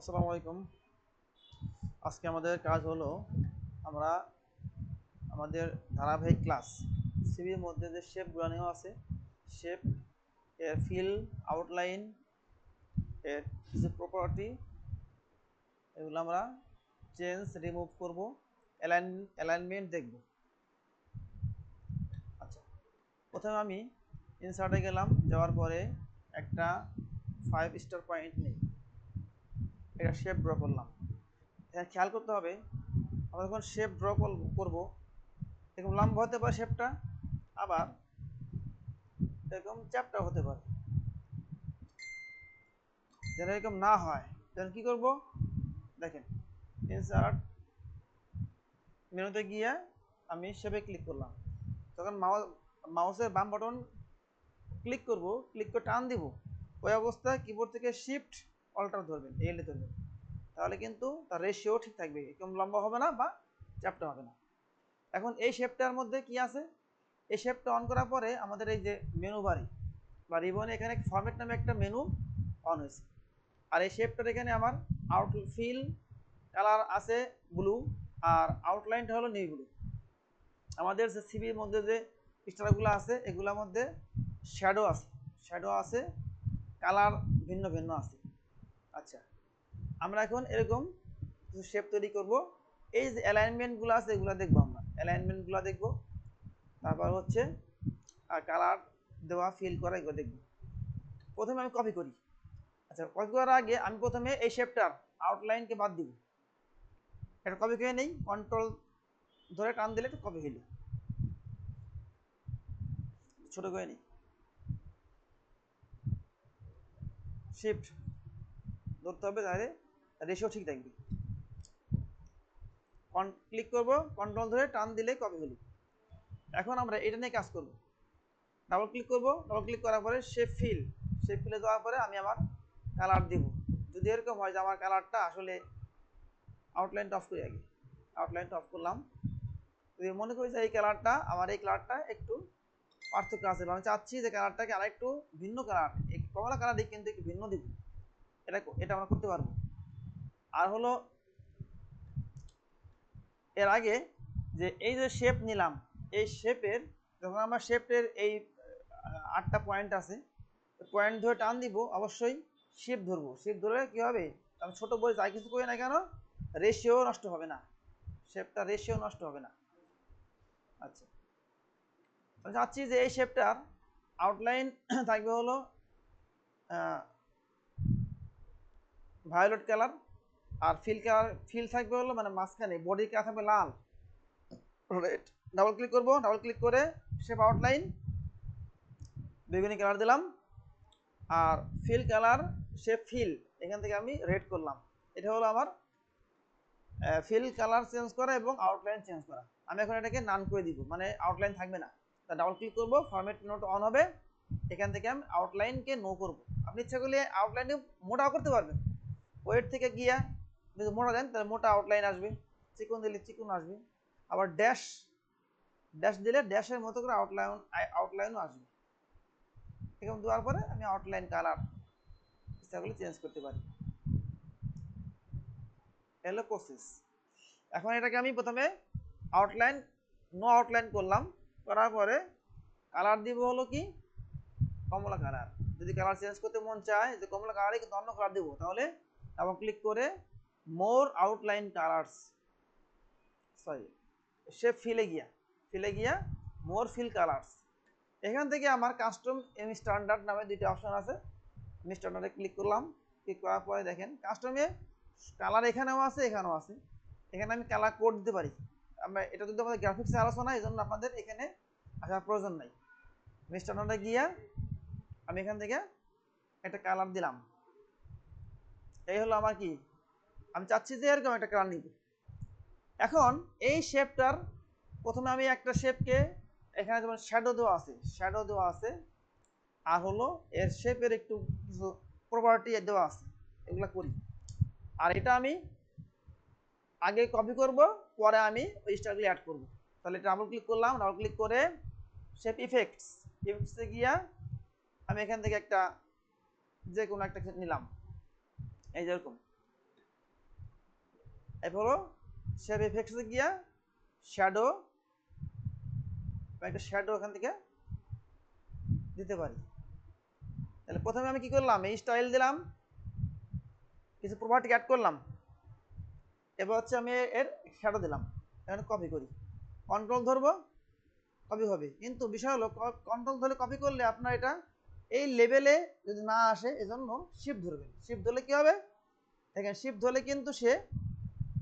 আসসালামু আলাইকুম আজকে আমাদের কাজ হলো, আমরা আমাদের ধারাবাহিক ক্লাস সিবির মধ্যে যে শেপগুলো নেওয়া আছে শেপ এর ফিল আউটলাইন এর কিছু প্রপার্টি এগুলো আমরা চেঞ্জ রিমুভ করব অ্যালাইন অ্যালাইনমেন্ট দেখব। আচ্ছা প্রথমে আমি ইনসার্টে গেলাম, যাওয়ার পরে একটা ফাইভ স্টার পয়েন্ট নেই। এটা শেপ ড্র করলাম। এটা খেয়াল করতে হবে, আমরা যখন শেপ ড্র করব, এরকম লম্বা হতে পারে শেপটা আবার এরকম চ্যাপটা হতে পারে। যেন এরকম না হয় তখন কী করব? দেখেন ইনসার্ট মেনুতে গিয়ে আমি শেপে ক্লিক করলাম। তখন মাউস মাউসের বাম বাটন ক্লিক করব ক্লিক করে টান দিব। ওই অবস্থায় কিবোর্ড থেকে শিফট অল্টার ধরবেন এলে ধরবেন। তাহলে কিন্তু তার রেশিও ঠিক থাকবে একদম লম্বা হবে না বা চ্যাপটা হবে না। এখন এই শেপটার মধ্যে কি আছে? এই শেপটা অন করার পরে আমাদের এই যে মেনু বাড়ি, বা রিবনে এখানে ফরম্যাট নামে একটা মেনু অন হয়েছে। আর এই শেপটার এখানে আমার আউট ফিল কালার আছে ব্লু আর আউটলাইনটা হলো নিউ ব্লু আমাদের যে সিবির মধ্যে যে স্টারগুলো আছে, এগুলোর মধ্যে শ্যাডো আছে। শ্যাডো আছে কালার ভিন্ন ভিন্ন আছে। আচ্ছা আমরা এখন এরকম কিছু শেপ তৈরি করব। এই যে অ্যালাইনমেন্টগুলো আছে, এগুলো দেখব আমরা। অ্যালাইনমেন্টগুলো দেখব। তারপর হচ্ছে, আর কালার দেওয়া ফিল করা, এগুলো দেখব। প্রথমে আমি কপি করি। আচ্ছা কপি করার আগে আমি প্রথমে এই শেপটার আউটলাইনকে বাদ দিব। এটা কপি করে নেই কন্ট্রোল ধরে টান দিলে এটা কপি হইল ছোট করে নিই। শিফট ধরতে হবে, তাহলে রেশিও ঠিক থাকবে। ক্লিক করব কন্ট্রোল ধরে টান দিলে কপি হলো। এখন আমরা এটা নিয়ে কাজ করব। ডাবল ক্লিক করব ডাবল ক্লিক করার পরে শেপ ফিল শেপ ফিলে যাওয়ার পরে আমি আমার কালার দিব। যদি এরকম হয় যে আমার কালারটা আসলে আউটলাইনটা অফ করি আগে। আউটলাইনটা অফ করলাম। যদি মনে করি যে এই কালারটা আমার এই কালারটা একটু পার্থক্য আছে আমি চাচ্ছি যে কালারটাকে আর একটু ভিন্ন কালার কমলা কালার কিন্তু একটু ভিন্ন দিব। এটা এটা আমরা করতে পারব। আর হলো, এর আগে যে এই যে শেপ নিলাম, এই শেপের যখন আমরা শেপের এই আটটা পয়েন্ট আছে পয়েন্ট ধরে টান দিব, অবশ্যই শেপ ধরবো। শেপ ধরে কী হবে? আমি ছোটো বই যাই কিছু করি না কেন রেশিও নষ্ট হবে না। শেপটা রেশিও নষ্ট হবে না। আচ্ছা। চাচ্ছি যে এই শেপটার আউটলাইন থাকবে হলো ভায়োলেট কালার আর ফিল কালার ফিল থাকবে হলো মানে মাঝখানে বডি কালার থাকবে লাল। রেড ডাবল ক্লিক করব ডাবল ক্লিক করে শেপ আউটলাইন বেগুনি কালার দিলাম। আর ফিল কালার শেপ ফিল এখান থেকে আমি রেড করলাম। এটা হলো আমার ফিল কালার চেঞ্জ করা এবং আউটলাইন চেঞ্জ করা। আমি এখন এটাকে নান করে দিব মানে আউটলাইন থাকবে না। তা ডাবল ক্লিক করব ফরম্যাট নোট অন হবে। এখান থেকে আমি আউটলাইনকে নো করব। আপনি ইচ্ছা করলে আউটলাইনে মোটাও করতে পারবেন। ওয়েট থেকে গিয়া যদি মোটা দেন, তাহলে মোটা আউটলাইন আসবে, চিকন দিলে চিকন আসবে, আবার ড্যাশ ড্যাশ দিলে ড্যাশের মতো করে আউটলাইন আউটলাইনও আসবে। এরকম দেওয়ার পরে আমি আউটলাইন কালার ইচ্ছা করলে চেঞ্জ করতে পারি। এলো প্রসেস এখন এটাকে আমি প্রথমে আউটলাইন নো আউটলাইন করলাম, করার পরে কালার দিব হলো কি? কমলা কালার যদি কালার চেঞ্জ করতে মন চায়, যে কমলা কালারে কিন্তু অন্য কালার দেবো, তাহলে ডাবল ক্লিক করে মোর আউটলাইন কালার্স সরি সে ফিলে গিয়া ফিলে গিয়া মোর ফিল কালার্স এখান থেকে আমার কাস্টম এম স্ট্যান্ডার্ড নামে দুইটা অপশন আছে। আমি স্ট্যান্ডার্ডে ক্লিক করলাম ক্লিক করার পরে দেখেন কাস্টমে কালার এখানেও আছে এখানেও আছে। এখানে আমি কালার কোড দিতে পারি। আমরা, এটা যদি আমাদের গ্রাফিক্সে আলোচনা এই জন্য আপনাদের এখানে আসার প্রয়োজন নাই। আমি স্ট্যান্ডার্ডে গিয়া আমি এখান থেকে একটা কালার দিলাম। এই হলো আমার কি? আমি চাচ্ছি যে এরকম একটা কালার নিব এখন এই শেপটার প্রথমে আমি একটা শেপকে এখানে যেমন শ্যাডো দেওয়া আছে শ্যাডো দেওয়া আছে, আর হলো এর শেপের একটু কিছু প্রপার্টি দেওয়া আছে, এগুলো করি। আর এটা আমি আগে কপি করব, পরে আমি ওই স্টারগুলি অ্যাড করব। তাহলে এটা ডাবল ক্লিক করলাম ডাবল ক্লিক করে শেপ ইফেক্টস ইফেক্টসে গিয়া আমি এখান থেকে একটা যে কোনো একটা নিলাম। এই যে যেরকম এরপর হলো শেপ এফেক্টসে গিয়া শ্যাডো একটা শ্যাডো এখান থেকে দিতে পারি। তাহলে প্রথমে আমি কি করলাম? এই স্টাইল দিলাম। কিছু প্রপার্টি অ্যাড করলাম। এবার হচ্ছে আমি এর শ্যাডো দিলাম। এখানে কপি করি। কন্ট্রোল ধরবো কপি হবে। কিন্তু বিষয় হলো কন্ট্রোল ধরে কপি করলে আপনার এটা এই লেভেলে যদি না আসে, এজন্য শিফট ধরবেন শিফট ধরলে কি হবে? দেখেন শিফট ধরলে কিন্তু সে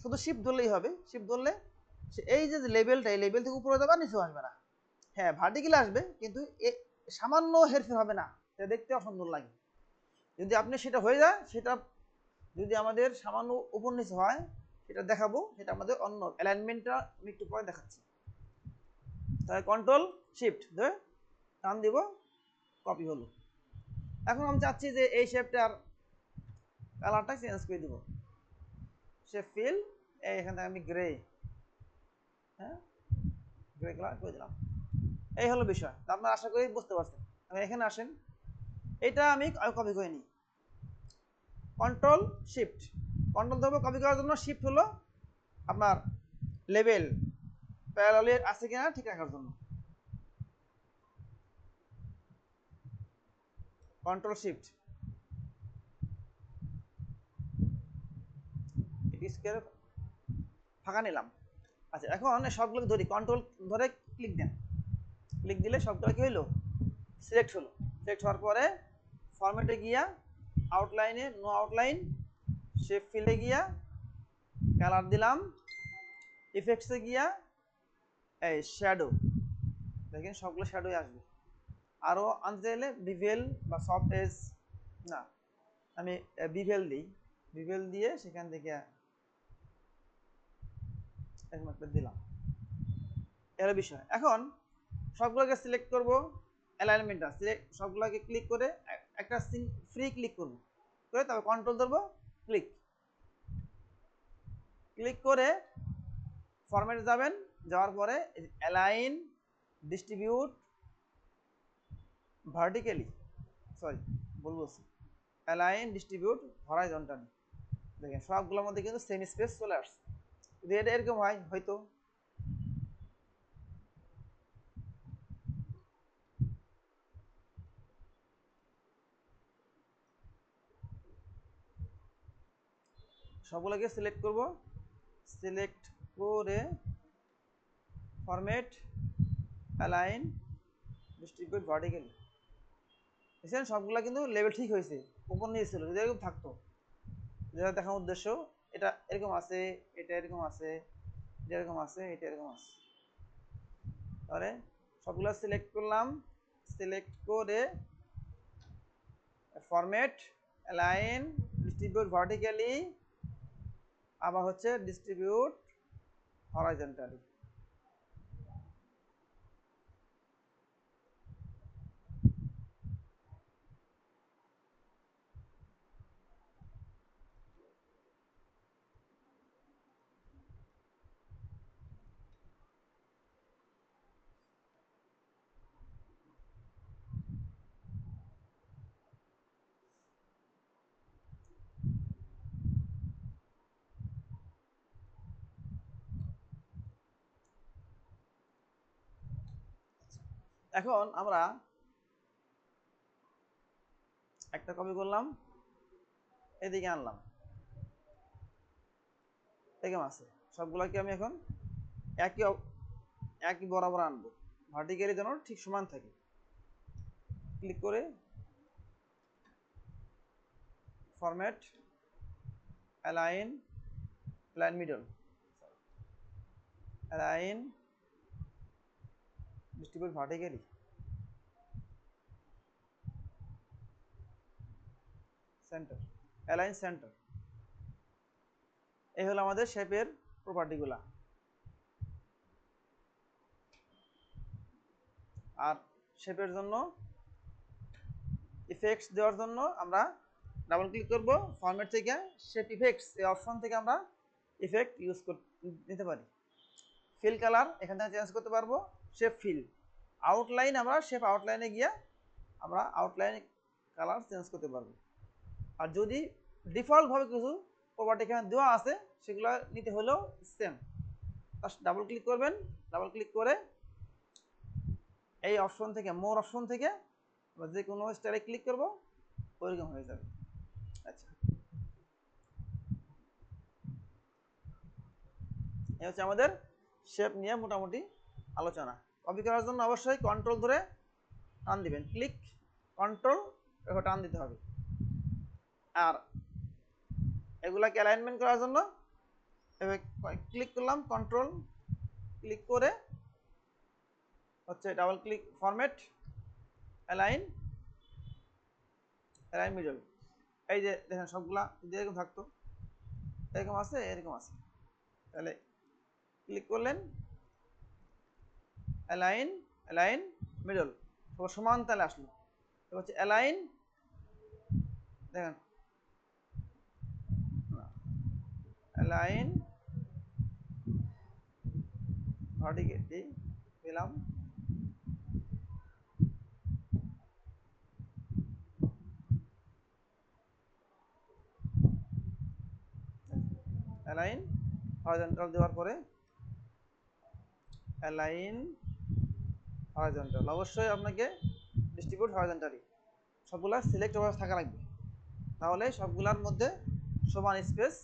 শুধু শিফট ধরলেই হবে। শিফট ধরলে সে এই যে লেভেলটা এই লেভেল থেকে উপরে যাবে নিচেও আসবে না। হ্যাঁ ভার্টিক্যাল আসবে, কিন্তু এ সামান্য হেরফের হবে না। এটা দেখতে অসুন্দর লাগে। যদি আপনি সেটা হয়ে যায়, সেটা যদি আমাদের সামান্য উপর নিচে হয়, সেটা দেখাবো, সেটা আমাদের অন্য অ্যালাইনমেন্টটা আমি একটু পরে দেখাচ্ছি। তাহলে কন্ট্রোল শিফট ধরে টান দিব। কপি হলো। এখন আমি চাচ্ছি যে এই শেপটার কালারটা চেঞ্জ করে দিব। সে ফিল এখান থেকে আমি গ্রে হ্যাঁ? গ্রে কালার করে দিলাম। এই হলো বিষয়। তা আপনারা আশা করি বুঝতে পারছেন। আমি এখানে আসেন। এটা আমি কপি করে নিই। কন্ট্রোল শিফট কন্ট্রোল ধরবো কপি করার জন্য শিফট হলো আপনার লেভেল প্যারালের আছে কিনা ঠিক রাখার জন্য। কন্ট্রোল শিফট স্কোয়ার ফাঁকা নিলাম। আচ্ছা এখন সবগুলো ধরি। কন্ট্রোল ধরে ক্লিক দেন। ক্লিক দিলে সবগুলো কি হইল? সিলেক্ট হলো। সিলেক্ট হওয়ার পরে ফরম্যাটে গিয়া আউটলাইনে নো আউটলাইন শেপ ফিলে গিয়া কালার দিলাম। ইফেক্টসে গিয়া, এই শ্যাডো দেখেন সবগুলো শ্যাডোই আসবে। আরও আনতে চাইলে বিভেল বা সফট এজ না, আমি বিভেল দিই। বিভেল দিয়ে সেখান থেকে একটা দিলাম। এর বিষয়। এখন সবগুলোকে সিলেক্ট করব অ্যালাইনমেন্টটা সিলেক্ট সবগুলোকে ক্লিক করে একটা ফ্রি ক্লিক করব। করে তারপর কন্ট্রোল ধরবো ক্লিক ক্লিক করে ফরম্যাটে যাবেন, যাওয়ার পরে অ্যালাইন ডিস্ট্রিবিউট ভার্টিক্যালি সরি ভুল বলছি। অ্যালাইন ডিস্ট্রিবিউট হরাইজন্টালি দেখেন, সবগুলোর মধ্যে কিন্তু সেমি স্পেস চলে আসছে। যদি এটা এরকম হয়, হয়তো। সবগুলোকে সিলেক্ট করব। সিলেক্ট করে ফরম্যাট অ্যালাইন ডিস্ট্রিবিউট ভার্টিক্যালি দেখছেন? সবগুলো কিন্তু লেভেল ঠিক হয়েছে। উপর নিয়ে ছিল, যদি এরকম থাকতো। যেটা দেখার উদ্দেশ্য, এটা এরকম আছে, এটা এরকম আছে, এটা এরকম আছে, এটা এরকম আছে। তাহলে সবগুলো সিলেক্ট করলাম। সিলেক্ট করে ফরম্যাট অ্যালাইন ডিস্ট্রিবিউট ভার্টিক্যালি আবার হচ্ছে ডিস্ট্রিবিউট হরাইজন্টালি এখন আমরা একটা কপি করলাম, এদিকে আনলাম। এরকম আছে, সবগুলোকে আমি এখন একই একই বরাবর আনব। ভার্টিক্যালি যেন ঠিক সমান থাকে। ক্লিক করে format align plan middle align distribute vertically centre align centre এই হলো আমাদের শেপের প্রপার্টিগুলা আর শেপের জন্য ইফেক্টস দেওয়ার জন্য আমরা ডাবল ক্লিক করব ফরম্যাট থেকে শেপ ইফেক্টস এই অপশন থেকে আমরা ইফেক্ট ইউজ নিতে পারি। ফিল কালার এখান থেকে চেঞ্জ করতে পারব শেপ ফিল আউটলাইন আমরা শেপ আউটলাইনে গিয়ে আমরা আউটলাইন কালার চেঞ্জ করতে পারব। আর যদি ডিফল্টভাবে কিছু প্রপার্টি এখানে দেওয়া আছে, সেগুলো নিতে হলেও সেম ডাবল ক্লিক করবেন ডাবল ক্লিক করে এই অপশন থেকে মোর অপশন থেকে আমরা যে কোনো স্টাইলে ক্লিক করব, ওইরকম হয়ে যাবে। আচ্ছা। এই হচ্ছে আমাদের শেপ নিয়ে মোটামুটি আলোচনা। কপি করার জন্য অবশ্যই কন্ট্রোল ধরে টান দিবেন। ক্লিক কন্ট্রোল টান দিতে হবে। আর এগুলাকে অ্যালাইনমেন্ট করার জন্য ক্লিক করলাম কন্ট্রোল ক্লিক করে হচ্ছে double click format align align middle এই যে দেখেন সবগুলা যদি এরকম থাকতো। এরকম আছে এরকম আছে। তাহলে ক্লিক করলেন অ্যালাইন অ্যালাইন মিডল সমান তাহলে আসলো। হচ্ছে অ্যালাইন দেখেন অ্যালাইন ভার্টিকেলি পেলাম। অ্যালাইন। হরিজন্টাল দেওয়ার পরে অ্যালাইন হরিজন্টাল অবশ্যই আপনাকে ডিস্ট্রিবিউট হরিজন্টালি সবগুলা সিলেক্ট অবস্থা থাকা লাগবে। তাহলে সবগুলার মধ্যে সমান স্পেস